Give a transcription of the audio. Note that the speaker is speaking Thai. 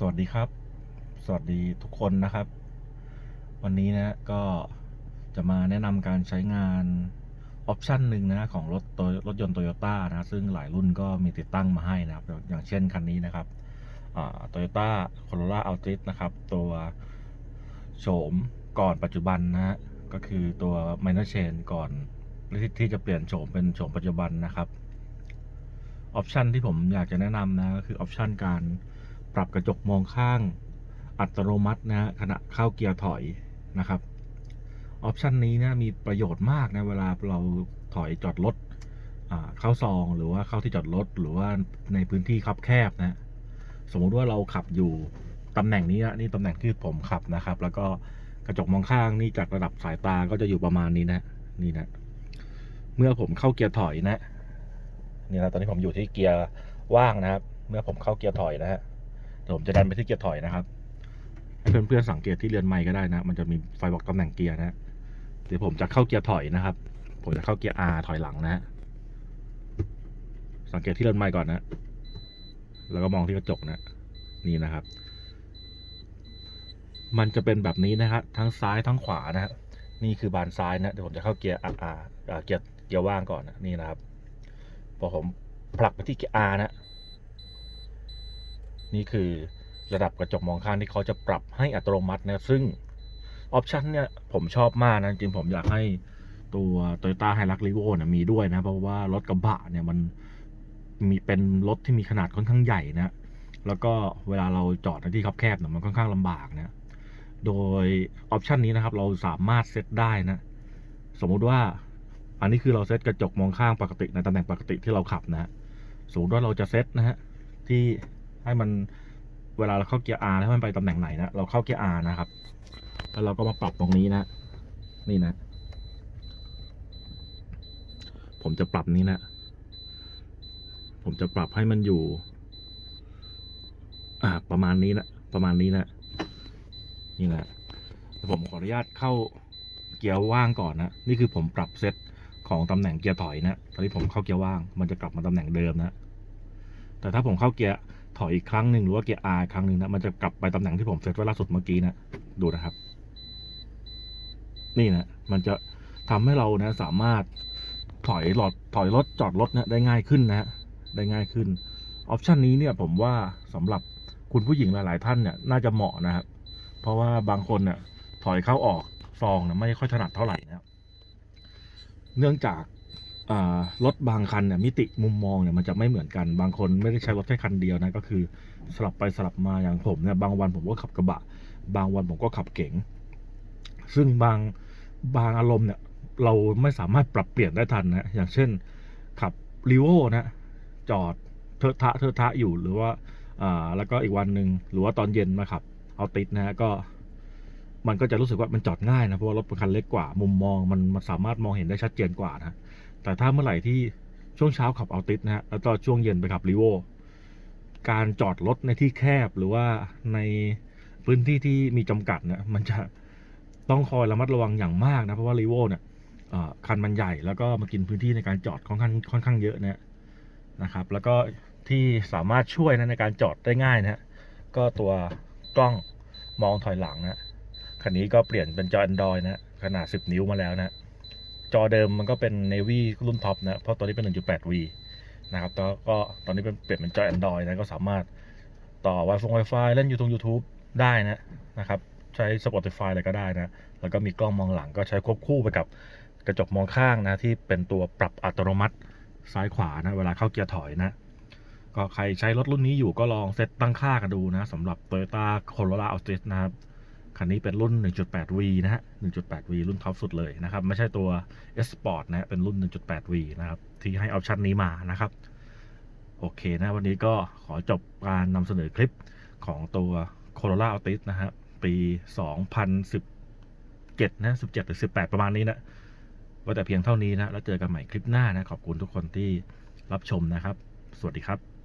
สวัสดีครับ สวัสดีทุกคนนะครับ วันนี้นะก็จะมาแนะนำการใช้งานออปชันหนึ่งนะของรถตรถยนต์โตโยต้านะซึ่งหลายรุ่นก็มีติดตั้งมาให้นะครับ อย่างเช่นคันนี้นะครับโตโยต้าโคโรล่าอัลติสนะครับ ตัวโฉมก่อนปัจจุบันนะฮะก็คือตัว minor chain ก่อนที่ที่จะเปลี่ยนโฉมเป็นโฉมปัจจุบันนะครับออปชันที่ผมอยากจะแนะนำนะก็คือออปชันการ ปรับกระจกมองข้างอัตโนมัตินะขณะเข้าเกียร์ถอยนะครับออปชันนี้นะมีประโยชน์มากนะเวลาเราถอยจอดรถเข้าซองหรือว่าเข้าที่จอดรถหรือว่าในพื้นที่คับแคบนะสมมุติว่าเราขับอยู่ตำแหน่งนี้นะนี่ตำแหน่งที่ผมขับนะครับ แล้วก็กระจกมองข้างนี่จากระดับสายตาก็จะอยู่ประมาณนี้นะนี่นะเมื่อผมเข้าเกียร์ถอยนะนี่นะตอนนี้ผมอยู่ที่เกียร์ว่างนะครับ เมื่อผมเข้าเกียร์ถอยนะฮะ ผมจะดันไปที่เกียร์ถอยนะครับให้เพื่อนๆสังเกตที่เรือนไม้ก็ได้นะ มันจะมีไฟบอกตำแหน่งเกียร์นะเดี๋ยวผมจะเข้าเกียร์ถอยนะครับ ผมจะเข้าเกียร์ R ถอยหลังนะ สังเกตที่เรือนไม้ก่อนนะ แล้วก็มองที่กระจกนะ นี่นะครับ มันจะเป็นแบบนี้นะฮะทั้งซ้ายทั้งขวานะ นี่คือบานซ้ายนะ เดี๋ยวผมจะเข้าเกียร์ R เกียร์เกียร์ว่างก่อนนะ นี่นะครับ พอผมผลักไปที่เกียร์ R นะ นี่คือระดับกระจกมองข้างที่เขาจะปรับให้อัตโนมัตินะซึ่งออปชันเนี่ยผมชอบมากนะจริงผมอยากให้ตัว Toyota Hilux Revo เนี่ยมีด้วยนะ เพราะว่ารถกระบะเนี่ยมันมีเป็นรถที่มีขนาดค่อนข้างใหญ่นะ แล้วก็เวลาเราจอดในที่คับแคบเนี่ยมันค่อนข้างลำบากนะ โดยออปชันนี้นะครับ เราสามารถเซตได้นะ สมมุติว่าอันนี้คือเราเซตกระจกมองข้างปกติในตำแหน่งปกติที่เราขับนะฮะสมมติว่าเราจะเซตนะฮะที่ ให้มันเวลาเราเข้าเกียร์ R ให้มันไปตำแหน่งไหนนะเราเข้าเกียร์ R นะครับ แล้วเราก็มาปรับตรงนี้นะ นี่นะ ผมจะปรับนี้นะ ผมจะปรับให้มันอยู่ อ่า ประมาณนี้นะประมาณนี้นะนี่นะผมขออนุญาตเข้าเกียร์ว่างก่อนนะนี่คือผมปรับเซตของตำแหน่งเกียร์ถอยนะตอนนี้ผมเข้าเกียร์ว่าง มันจะกลับมาตำแหน่งเดิมนะแต่ถ้าผมเข้าเกียร์ ถอยอีกครั้งหนึ่งหรือว่าเกียร์ R ครั้งหนึ่งนะมันจะกลับไปตำแหน่งที่ผมเซตไว้ล่าสุดเมื่อกี้นะดูนะครับ นี่นะมันจะทำให้เรานะสามารถถอยหลอดถอยรถจอดรถนะได้ง่ายขึ้นนะได้ง่ายขึ้นออปชันนี้เนี่ยผมว่าสำหรับคุณผู้หญิงหลาย ๆ ท่านเนี่ยน่าจะเหมาะนะครับ เพราะว่าบางคนเนี่ยถอยเข้าออกซองนะไม่ค่อยถนัดเท่าไหร่นะครับเนื่องจาก รถบางคันเนี่ยมิติมุมมองเนี่ยมันจะไม่เหมือนกันบางคนไม่ได้ใช้รถแค่คันเดียวนะก็คือสลับไปสลับมาอย่างผมเนี่ยบางวันผมก็ขับกระบะ บางวันผมก็ขับเก๋งซึ่งบางบางอารมณ์เนี่ยเราไม่สามารถปรับเปลี่ยนได้ทันนะอย่างเช่นขับรีโวนะจอดเทอะทะเทอะทะอยู่หรือว่าอ่าแล้วก็อีกวันหนึ่งหรือว่าตอนเย็นมาขับเอาติดนะฮะก็มันก็จะรู้สึกว่ามันจอดง่ายนะเพราะว่ารถป็นคันเล็กกว่า มุมมองมันมันสามารถมองเห็นได้ชัดเจนกว่านะ แต่ถ้าเมื่อไหร่ที่ช่วงเช้าขับเอาติดนะฮะแล้วก็ช่วงเย็นไปขับรีโวการจอดรถในที่แคบหรือว่าในพื้นที่ที่มีจำกัดเนี่ยมันจะต้องคอยระมัดระวังอย่างมากนะ เพราะว่ารีโวเนี่ยคันมันใหญ่แล้วก็มากินพื้นที่ในการจอดค่อนข้างค่อนข้างเยอะนะนะครับ แล้วก็ที่สามารถช่วยนะในการจอดได้ง่ายนะฮะก็ตัวกล้องมองถอยหลังนะคันนี้ก็เปลี่ยนเป็นจอ Android นะขนาด 10 นิ้วมาแล้วนะ จอเดิมมันก็เป็น Navy รุ่นท็อปนะ เพราะตอนนี้เป็น 1.8V นะครับแล้วก็ตอนนี้เป็นเปลี่ยนเป็นจอ Android นะ ก็สามารถต่อ Wi-Fi Wi-Fi เล่น YouTube YouTube ได้นะนะครับ ใช้ Spotify อะไรก็ได้นะ แล้วก็มีกล้องมองหลังก็ใช้ควบคู่ไปกับกระจกมองข้างนะ ที่เป็นตัวปรับอัตโนมัติซ้ายขวานะ เวลาเข้าเกียร์ถอยนะ ก็ใครใช้รถรุ่นนี้อยู่ก็ลองเซตตั้งค่ากันดูนะสำหรับ Toyota Corolla Altis นะครับ คันนี้เป็นรุ่น 1.8V นะฮะ 1.8V รุ่นท็อปสุดเลยนะครับ ไม่ใช่ตัว S Sport นะ เป็นรุ่น 1.8V นะครับ ที่ให้ออปชันนี้มานะครับ โอเคนะ วันนี้ก็ขอจบการนำเสนอคลิปของตัว Corolla Altis นะฮะ ปี 2017 นะ 17 หรือ 18 ประมาณนี้นะว่าแต่เพียงเท่านี้นะ แล้วเจอกันใหม่คลิปหน้านะ ขอบคุณทุกคนที่รับชมนะครับ สวัสดีครับ